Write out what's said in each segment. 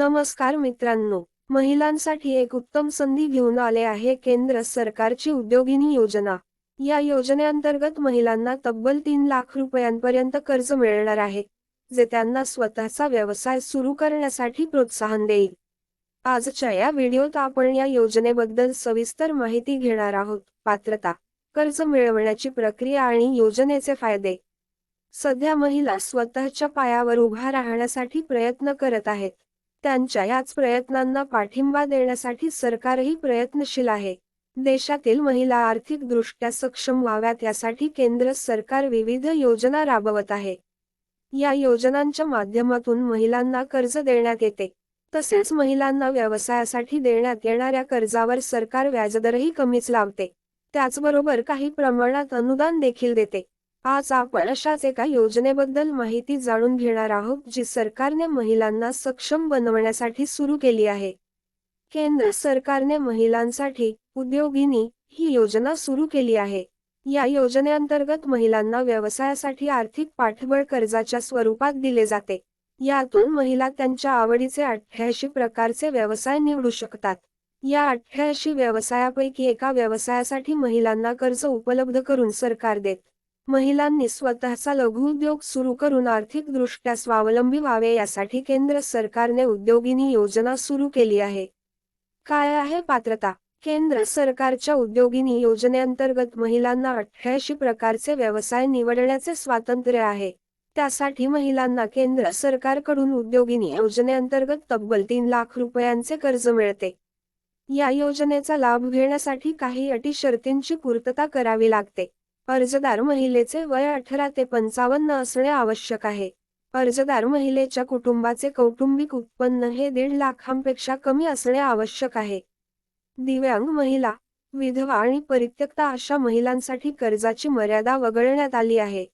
नमस्कार मित्रांनो. महिलांसाठी एक उत्तम संधी घेऊन आले आहे केंद्र सरकारची उद्योगिनी योजना. या योजनेअंतर्गत महिलांना तब्बल तीन लाख रुपयांपर्यंत कर्ज मिळणार आहे जे त्यांना स्वतःचा व्यवसाय सुरू करण्यासाठी प्रोत्साहन देईल. आजच्या या व्हिडिओत आपण या योजनेबद्दल सविस्तर माहिती घेणार आहोत. पात्रता कर्ज मिळवण्याची प्रक्रिया आणि योजनेचे फायदे. सध्या महिला स्वतःच्या पायावर उभा राहण्यासाठी प्रयत्न करत आहेत. त्यांच्या याच प्रयत्नांना पाठिंबा देण्यासाठी सरकारही प्रयत्नशील आहे. देशातील महिला आर्थिकदृष्ट्या सक्षम व्हाव्यात यासाठी केंद्र सरकार विविध योजना राबवत आहे. या योजनांच्या माध्यमातून महिलांना कर्ज देण्यात येते. तसेच महिलांना व्यवसायासाठी देण्यात येणाऱ्या कर्जावर सरकार व्याजदरही कमीच लावते. त्याचबरोबर काही प्रमाणात अनुदान देखील देते. आज आपण अशाच एका योजनेबद्दल माहिती जाणून घेणार आहोत जी सरकारने महिलांना सक्षम बनवण्यासाठी सुरू केली आहे. केंद्र सरकारने महिलांसाठी उद्योगिनी ही योजना सुरू केली आहे. या योजनेअंतर्गत महिलांना व्यवसायासाठी आर्थिक पाठबळ कर्जाच्या स्वरूपात दिले जाते. यातून महिला त्यांच्या आवडीचे अठ्ठ्याऐंशी प्रकारचे व्यवसाय निवडू शकतात. या अठ्ठ्याऐंशी व्यवसायापैकी एका व्यवसायासाठी महिलांना कर्ज उपलब्ध करून सरकार देत महिलांनी स्वतःचा लघुउद्योग सुरू करून आर्थिकदृष्ट्या स्वावलंबी व्हावे यासाठी केंद्र सरकारने उद्योगिनी योजना सुरू केली आहे. काय आहे पात्रता? केंद्र सरकारच्या उद्योगिनी योजनेअंतर्गत महिलांना अठ्ठ्याऐंशी प्रकारचे व्यवसाय निवडण्याचे स्वातंत्र्य आहे. त्यासाठी महिलांना केंद्र सरकारकडून उद्योगिनी योजनेअंतर्गत तब्बल तीन लाख रुपयांचे कर्ज मिळते. या योजनेचा लाभ घेण्यासाठी काही अटी शर्तींची पूर्तता करावी लागते. अर्जदार महिलेचे वय अठरा ते पंचावन्न असणे आवश्यक आहे. अर्जदार महिलेच्या कुटुंबाचे कौटुंबिक उत्पन्न हे दीड लाखांपेक्षा कमी असणे आवश्यक आहे. दिव्यांग महिला विधवा आणि परित्यक्ता अशा महिलांसाठी कर्जाची मर्यादा वगळण्यात आली आहे.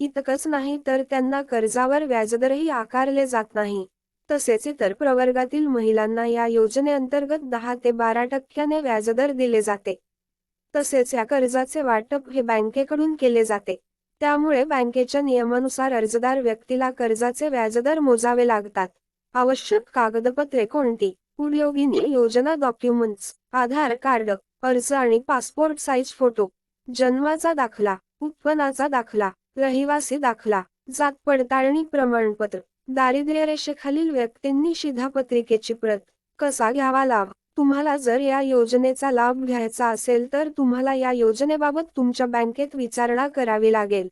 इतकंच नाही तर त्यांना कर्जावर व्याजदरही आकारले जात नाही. तसेच इतर प्रवर्गातील महिलांना या योजनेअंतर्गत दहा ते बारा टक्क्याने व्याजदर दिले जाते. तसेच या कर्जाचे वाटप हे बँकेकडून केले जाते. त्यामुळे बँकेच्या नियमानुसार अर्जदार व्यक्तीला कर्जाचे व्याजदर मोजावे लागतात. आवश्यक कागदपत्रे कोणती? उद्योगिनी योजना डॉक्युमेंट्स आधार कार्ड अर्ज आणि पासपोर्ट साईज फोटो जन्माचा दाखला उत्पन्नाचा दाखला रहिवासी दाखला जात पडताळणी प्रमाणपत्र. दारिद्र्य रेषेखालील व्यक्तींनी शिधापत्रिकेची प्रत कसा घ्यावा लाभ तुम्हाला जर या योजनेचा लाभ घ्यायचा असेल तर तुम्हाला या योजनेबाबत तुमच्या बँकेत विचारणा करावी लागेल.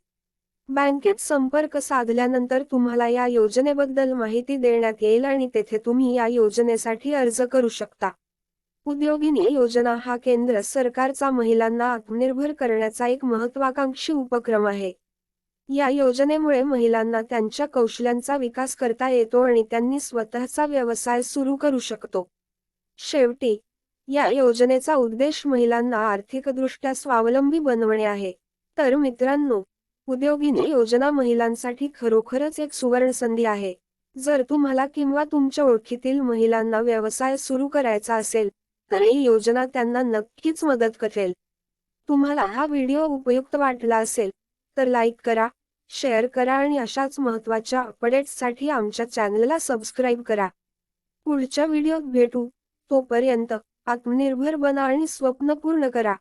बँकेत संपर्क साधल्यानंतर तुम्हाला या योजनेबद्दल माहिती देण्यात येईल आणि तेथे तुम्ही या योजनेसाठी अर्ज करू शकता. उद्योगिनी योजना हा केंद्र सरकारचा महिलांना आत्मनिर्भर करण्याचा एक महत्वाकांक्षी उपक्रम आहे. या योजनेमुळे महिलांना त्यांच्या कौशल्यांचा विकास करता येतो आणि त्यांनी स्वतःचा व्यवसाय सुरू करू शकतो. शेवटी या योजनेचा उद्देश महिलांना आर्थिकदृष्ट्या स्वावलंबी बनवणे आहे. तर मित्रांनो उद्योगिनी योजना महिलांसाठी खरोखरच एक सुवर्ण संधी आहे. जर तुम्हाला किंवा तुमच्या ओळखीतील महिलांना व्यवसाय सुरू करायचा असेल तर ही योजना त्यांना नक्कीच मदत करेल. तुम्हाला हा व्हिडिओ उपयुक्त वाटला असेल तर लाईक करा शेअर करा आणि अशाच महत्त्वाच्या अपडेट्ससाठी आमच्या चॅनलला सबस्क्राईब करा. पुढच्या व्हिडिओत भेटू. तोपर्यंत आत्मनिर्भर बना आणि स्वप्न पूर्ण करा.